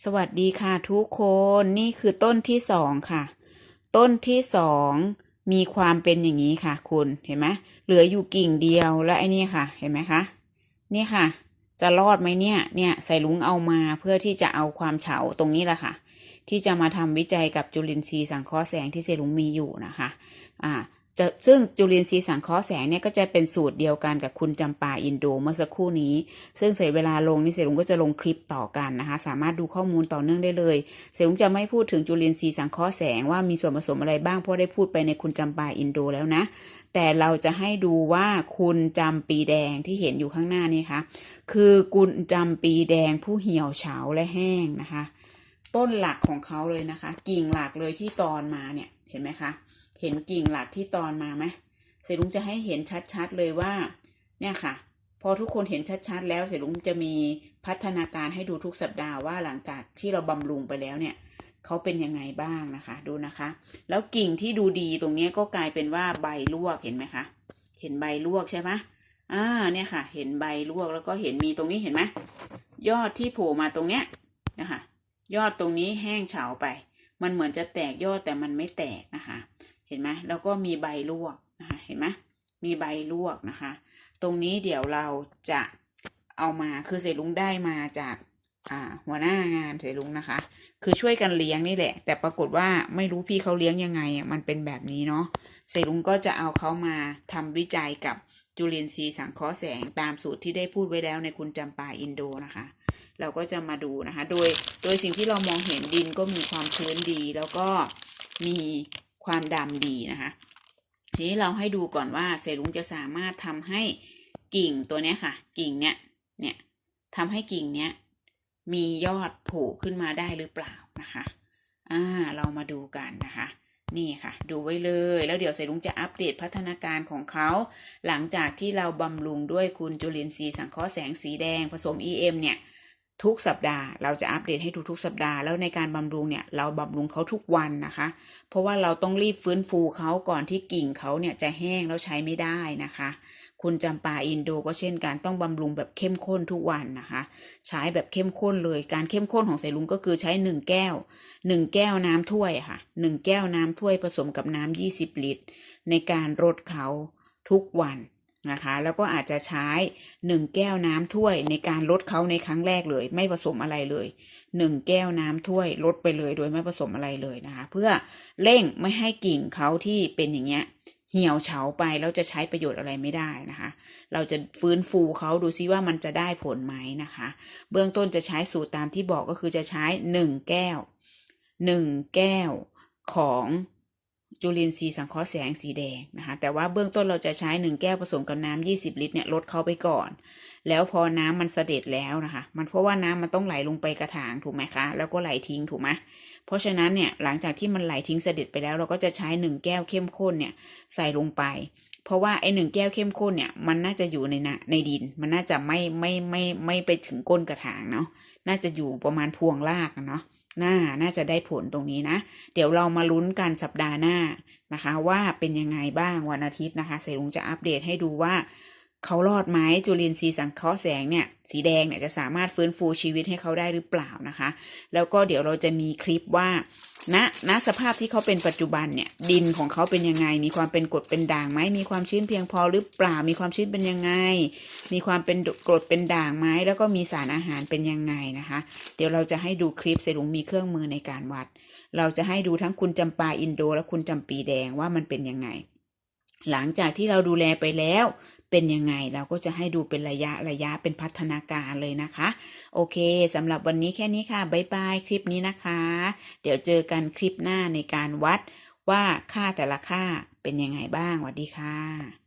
สวัสดีค่ะทุกคนนี่คือต้นที่สองค่ะ ต้นที่สองมีความเป็นอย่างนี้ค่ะ คุณเห็นไหมเหลืออยู่กิ่งเดียวแล้วไอ้นี่ค่ะ เห็นไหมคะนี่ค่ะ จะรอดไหมเนี่ยเนี่ยใส่ลุงเอามาเพื่อที่จะเอาความเฉาตรงนี้แหละค่ะ ที่จะมาทำวิจัยกับจุลินทรีย์สังเคราะห์แสงที่เซลุงมีอยู่นะคะ อ่า จะซึ่งจุลินทรีย์สังเคราะห์แสงเนี่ยก็จะเป็นสูตรเดียวกันกับคุณจำปาอินโดเมื่อสักครู่นี้ ซึ่งเสร็จเวลาลงนี่เสร็จลุงก็จะลงคลิปต่อกันนะคะ สามารถดูข้อมูลต่อเนื่องได้เลย เสร็จลุงจะไม่พูดถึงจุลินทรีย์สังเคราะห์แสงว่ามีส่วนผสมอะไรบ้างเพราะได้พูดไปในคุณจำปาอินโดแล้วนะ แต่เราจะให้ดูว่าคุณจำปีแดงที่เห็นอยู่ข้างหน้านี่คะคือคุณจำปีแดงผู้เหี่ยวเฉาและแห้งนะคะ ต้นหลักของเขาเลยนะคะ กิ่งหลักเลยที่ตอนมาเนี่ยเห็นไหมคะ เห็นกิ่งหลักที่ตอนมาไหมเสรุงจะให้เห็นชัดๆเลยว่าเนี่ยค่ะ พอทุกคนเห็นชัดๆ แล้วเสรุงจะมีพัฒนาการให้ดูทุกสัปดาห์ว่าหลังจากที่เราบำรุงไปแล้วเนี่ยเขาเป็นยังไงบ้างนะคะ ดูนะคะ แล้วกิ่งที่ดูดีตรงนี้ก็กลายเป็นว่าใบลวกเห็นไหมคะเห็นใบลวกใช่ไหมอ่าเนี่ยค่ะ เห็นใบลวกแล้วก็เห็นมีตรงนี้เห็นไหมยอดที่โผล่มาตรงเนี้ย ยอดตรงนี้แห้งเฉาไป มันเหมือนจะแตกยอดแต่มันไม่แตกนะคะ เห็นไหมแล้วก็มีใบลวกนะคะเห็นไหมมีใบลวกนะคะ ตรงนี้เดี๋ยวเราจะเอามาคือเสลุงได้มาจากหัวหน้างานเสลุงนะคะ คือช่วยกันเลี้ยงนี่แหละ แต่ปรากฏว่าไม่รู้พี่เขาเลี้ยงยังไงอะมันเป็นแบบนี้เนาะเสลุงก็จะเอาเขามาทำวิจัยกับจุลินทรีย์สังเคราะห์แสงตามสูตรที่ได้พูดไว้แล้วในคุณจำปาอินโดนะคะ เราก็จะมาดูนะคะ โดยโดยสิ่งที่เรามองเห็นดินก็มีความชื้นดี แล้วก็มีความดำดีนะคะ ทีนี้เราให้ดูก่อนว่าเซรุงจะสามารถทำให้กิ่งตัวนี้ค่ะ กิ่งเนี้ยเนี่ยทำให้กิ่งเนี้ยมียอดโผล่ขึ้นมาได้หรือเปล่านะคะ อ่า เรามาดูกันนะคะ นี่ค่ะ ดูไว้เลย แล้วเดี๋ยวเซรุงจะอัปเดตพัฒนาการของเขา หลังจากที่เราบำรุงด้วยคุณจุลินทรีย์สังเคราะห์แสงสีแดงผสม EM เนี่ย ทุกสัปดาห์ เราจะอัปเดตให้ทุกๆสัปดาห์ แล้วในการบำรุงเนี่ยเราบำรุงเขาทุกวันนะคะ เพราะว่าเราต้องรีบฟื้นฟูเขาก่อนที่กิ่งเขาเนี่ยจะแห้งแล้วใช้ไม่ได้นะคะ คุณจำปาอินโดก็เช่นกันต้องบำรุงแบบเข้มข้นทุกวันนะคะ ใช้แบบเข้มข้นเลย การเข้มข้นของใส่ลุงก็คือใช้หนึ่งแก้วหนึ่งแก้วน้ำถ้วยค่ะหนึ่งแก้วน้ำถ้วยผสมกับน้ำยี่สิบลิตร ในการรดเขาทุกวัน นะคะ แล้วก็อาจจะใช้ 1 แก้วน้ำถ้วยในการลดเขาในครั้งแรกเลย ไม่ผสมอะไรเลย 1 แก้วน้ำถ้วยลดไปเลยโดยไม่ผสมอะไรเลยนะคะ เพื่อเร่งไม่ให้กิ่งเขาที่เป็นอย่างเงี้ยเหี่ยวเฉาไปแล้วจะใช้ประโยชน์อะไรไม่ได้นะคะ เราจะฟื้นฟูเขาดูซิว่ามันจะได้ผลไหมนะคะ เบื้องต้นจะใช้สูตรตามที่บอกก็คือจะใช้ 1 แก้ว 1 แก้วของ จุลินทรีย์สังเคราะห์แสงสีแดงนะคะแต่ว่าเบื้องต้นเราจะใช้ 1 แก้วผสมกับน้ำ20 ลิตรเนี่ยลดเข้าไปก่อน แล้วพอน้ำมันเสด็จแล้วนะคะ มันเพราะว่าน้ำมันต้องไหลลงไปกระถางถูกไหมคะ แล้วก็ไหลทิ้งถูกไหมเพราะฉะนั้นเนี่ยหลังจากที่มันไหลทิ้งเสด็จไปแล้วเราก็จะใช้ 1 แก้วเข้มข้นเนี่ยใส่ลงไป เพราะว่าไอ้หนึ่งแก้วเข้มข้นเนี่ยมันน่าจะอยู่ในนะในดิน มันน่าจะไม่ไม่ไม่ไม่ไปถึงก้นกระถางเนาะน่าจะอยู่ประมาณพวงรากเนาะ น่าน่าจะได้ผลตรงนี้นะ เดี๋ยวเรามาลุ้นกันสัปดาห์หน้านะคะ ว่าเป็นยังไงบ้างวันอาทิตย์นะคะเสรุงจะอัปเดตให้ดูว่า เขารอดไหมจุลินทรีย์สังเคราะห์แสงเนี่ยสีแดงเนี่ยจะสามารถฟื้นฟูชีวิตให้เขาได้หรือเปล่านะคะ แล้วก็เดี๋ยวเราจะมีคลิปว่าณณสภาพที่เขาเป็นปัจจุบันเนี่ยดินของเขาเป็นยังไง มีความเป็นกรดเป็นด่างไหมมีความชื้นเพียงพอหรือเปล่ามีความชื้นเป็นยังไง มีความเป็นกรดเป็นด่างไหมแล้วก็มีสารอาหารเป็นยังไงนะคะ เดี๋ยวเราจะให้ดูคลิปเสรุงมีเครื่องมือในการวัด เราจะให้ดูทั้งคุณจำปาอินโด และคุณจำปีแดงว่ามันเป็นยังไงหลังจากที่เราดูแลไปแล้ว เป็นยังไง เราก็จะให้ดูเป็นระยะระยะเป็นพัฒนาการเลยนะคะ โอเคสำหรับวันนี้แค่นี้ค่ะบ๊ายบายคลิปนี้นะคะ เดี๋ยวเจอกันคลิปหน้าในการวัดว่าค่าแต่ละค่าเป็นยังไงบ้างสวัสดีค่ะ